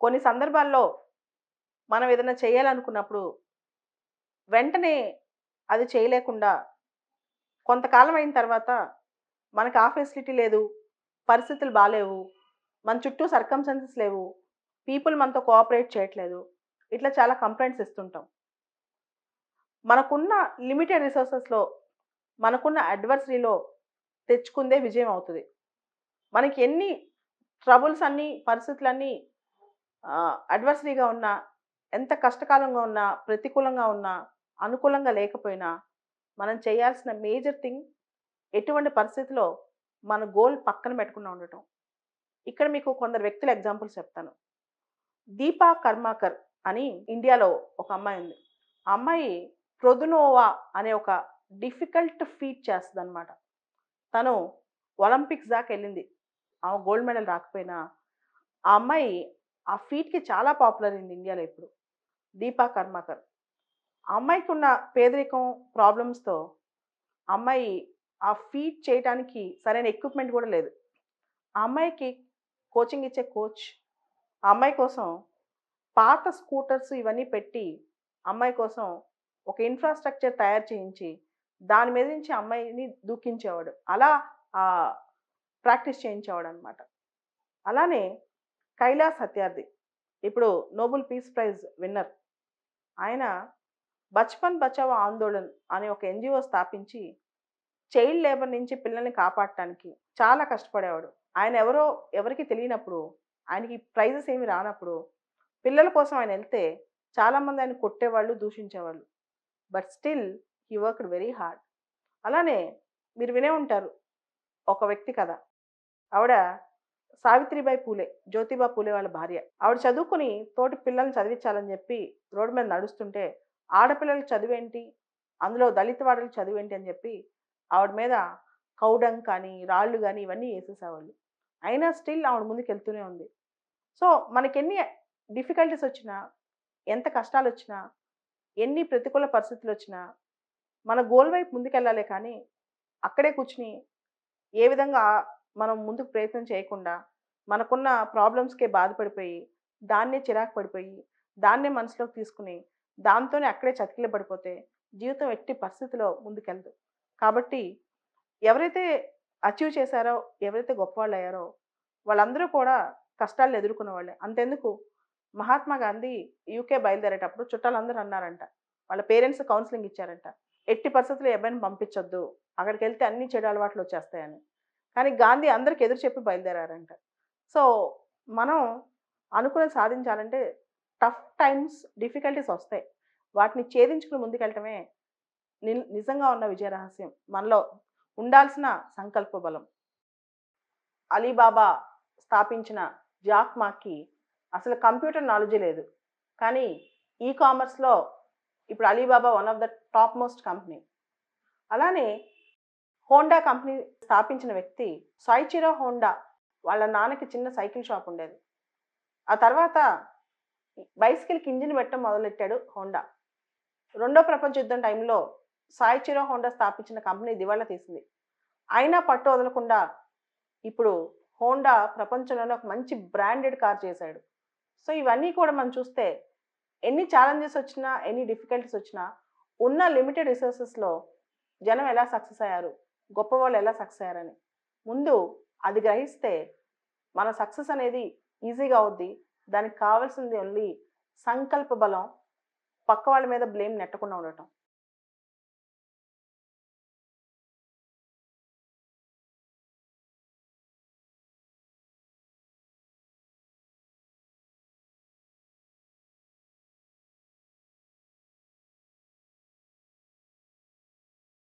కొన్ని సందర్భాల్లో మనం ఏదైనా చేయాలనుకున్నప్పుడు వెంటనే అది చేయలేకుండా కొంతకాలం అయిన తర్వాత మనకు ఆ ఫెసిలిటీ లేదు పరిస్థితులు బాగాలేవు మన చుట్టూ సర్కంసెన్సెస్ లేవు పీపుల్ మనతో కోఆపరేట్ చేయట్లేదు ఇట్లా చాలా కంప్లైంట్స్ ఇస్తుంటాం. మనకున్న లిమిటెడ్ రిసోర్సెస్లో మనకున్న అడ్వర్సరీలో తెచ్చుకుందే విజయం అవుతుంది. మనకి ఎన్ని ట్రబుల్స్ అన్నీ పరిస్థితులన్నీ అడ్వర్సరీగా ఉన్నా ఎంత కష్టకాలంగా ఉన్నా ప్రతికూలంగా ఉన్నా అనుకూలంగా లేకపోయినా మనం చేయాల్సిన మేజర్ థింగ్ ఎటువంటి పరిస్థితిలో మన గోల్ పక్కన పెట్టకుండా ఉండటం. ఇక్కడ మీకు కొందరు వ్యక్తుల ఎగ్జాంపుల్స్ చెప్తాను. దీపా కర్మాకర్ అని ఇండియాలో ఒక అమ్మాయి ఉంది. ఆ అమ్మాయి ప్రొదునోవా అనే ఒక డిఫికల్ట్ ఫీట్ చేస్తుంది అనమాట తను ఒలింపిక్స్ దాకా వెళ్ళింది. ఆమె గోల్డ్ మెడల్ రాకపోయినా ఆ అమ్మాయి ఆ ఫీట్కి చాలా పాపులర్ అయింది ఇండియాలో ఇప్పుడు. దీపా కర్మాకర్. అమ్మాయికి ఉన్న పేదరికం ప్రాబ్లమ్స్తో అమ్మాయి ఆ ఫీట్ చేయడానికి సరైన ఎక్విప్మెంట్ కూడా లేదు. ఆ అమ్మాయికి కోచింగ్ ఇచ్చే కోచ్ ఆ అమ్మాయి కోసం పాత స్కూటర్స్ ఇవన్నీ పెట్టి అమ్మాయి కోసం ఒక ఇన్ఫ్రాస్ట్రక్చర్ తయారు చేయించి దాని మీద నుంచి అమ్మాయిని దూకించేవాడు. అలా ప్రాక్టీస్ చేయించేవాడు అనమాట అలానే కైలాస్ సత్యార్థి ఇప్పుడు నోబెల్ పీస్ ప్రైజ్ విన్నర్. ఆయన బచ్పన్ బచావో ఆందోళన్ అనే ఒక ఎన్జిఓ స్థాపించి చైల్డ్ లేబర్ నుంచి పిల్లల్ని కాపాడటానికి చాలా కష్టపడేవాడు. ఆయన ఎవరో ఎవరికి తెలియనప్పుడు ఆయనకి ప్రైజెస్ ఏమి రానప్పుడు పిల్లల కోసం ఆయన వెళ్తే చాలామంది ఆయన కొట్టేవాళ్ళు దూషించేవాళ్ళు. But still he worked very hard. అలానే మీరు వినే ఉంటారు. ఒక వ్యక్తి కథ. ఆవిడ సావిత్రిబాయి పూలే జ్యోతిబా పూలే వాళ్ళ భార్య. ఆవిడ చదువుకుని తోటి పిల్లల్ని చదివించాలని చెప్పి రోడ్డు మీద నడుస్తుంటే ఆడపిల్లల చదివేంటి? అందులో దళిత వాడల చదివేంటి అని చెప్పి ఆవిడ మీద కౌడం కానీ రాళ్ళు కానీ ఇవన్నీ వేసేసేవాళ్ళు. అయినా స్టిల్ ఆవిడ ముందుకు వెళ్తూనే ఉంది. సో మనకి ఎన్ని డిఫికల్టీస్ వచ్చినా ఎంత కష్టాలు వచ్చినా ఎన్ని ప్రతికూల పరిస్థితులు వచ్చినా మన గోల్ వైపు ముందుకెళ్ళాలి కానీ అక్కడే కూర్చుని ఏ విధంగా మనం ముందుకు ప్రయత్నం చేయకుండా మనకున్న ప్రాబ్లమ్స్కే బాధపడిపోయి దాన్నే చిరాకు పడిపోయి దాన్నే మనసులోకి తీసుకుని దాంతోనే అక్కడే చతికిల పడిపోతే జీవితం ఎట్టి పరిస్థితిలో ముందుకెళ్ళదు కాబట్టి ఎవరైతే అచీవ్ చేశారో ఎవరైతే గొప్పవాళ్ళు అయ్యారో వాళ్ళందరూ కూడా కష్టాలను ఎదుర్కొనే వాళ్ళే. అంతెందుకు? మహాత్మా గాంధీ యూకే బయలుదేరేటప్పుడు చుట్టాలందరూ అన్నారంట. వాళ్ళ పేరెంట్స్ కౌన్సిలింగ్ ఇచ్చారంట. ఎట్టి పరిస్థితుల్లో ఈ పంపించొద్దు. అక్కడికి వెళ్తే అన్ని చెడు అలవాట్లు వచ్చేస్తాయని. కానీ గాంధీ అందరికి ఎదురు చెప్పి బయలుదేరారంట. సో మనం అనుకుని సాధించాలంటే టఫ్ టైమ్స్ డిఫికల్టీస్ వస్తాయి. వాటిని ఛేదించుకుని ముందుకెళ్ళటమే నిజంగా ఉన్న విజయ రహస్యం. మనలో ఉండాల్సిన సంకల్ప బలం. అలీబాబా స్థాపించిన జాక్ మాకి అసలు కంప్యూటర్ నాలెడ్జ్ లేదు. కానీ ఈ కామర్స్లో ఇప్పుడు Alibaba one of the top most company. అలానే హోండా కంపెనీ స్థాపించిన వ్యక్తి సాయిచిరో హోండా వాళ్ళ నాన్నకి చిన్న సైకిల్ షాప్ ఉండేది. ఆ తర్వాత బైసికల్కి ఇంజిన్ పెట్టడం మొదలెట్టాడు హోండా. రెండో ప్రపంచ యుద్ధం టైంలో సాయిచిరో హోండా స్థాపించిన కంపెనీ దివాళా తీసింది. అయినా పట్టు వదలకుండా ఇప్పుడు హోండా ప్రపంచంలోనే ఒక మంచి బ్రాండెడ్ కార్ చేశాడు. సో ఇవన్నీ కూడా మనం చూస్తే ఎన్ని ఛాలెంజెస్ వచ్చినా ఎన్ని డిఫికల్టీస్ వచ్చినా ఉన్న లిమిటెడ్ రిసోర్సెస్లో జనం ఎలా సక్సెస్ అయ్యారు? గొప్ప వాళ్ళు ఎలా సక్సెస్ అయ్యారని. ముందు అది గ్రహిస్తే మన సక్సెస్ అనేది ఈజీగా అవుద్ది. దానికి కావాల్సింది ఓన్లీ సంకల్ప బలం పక్క వాళ్ళ మీద బ్లేమ్ నెట్టకుండా ఉండటం.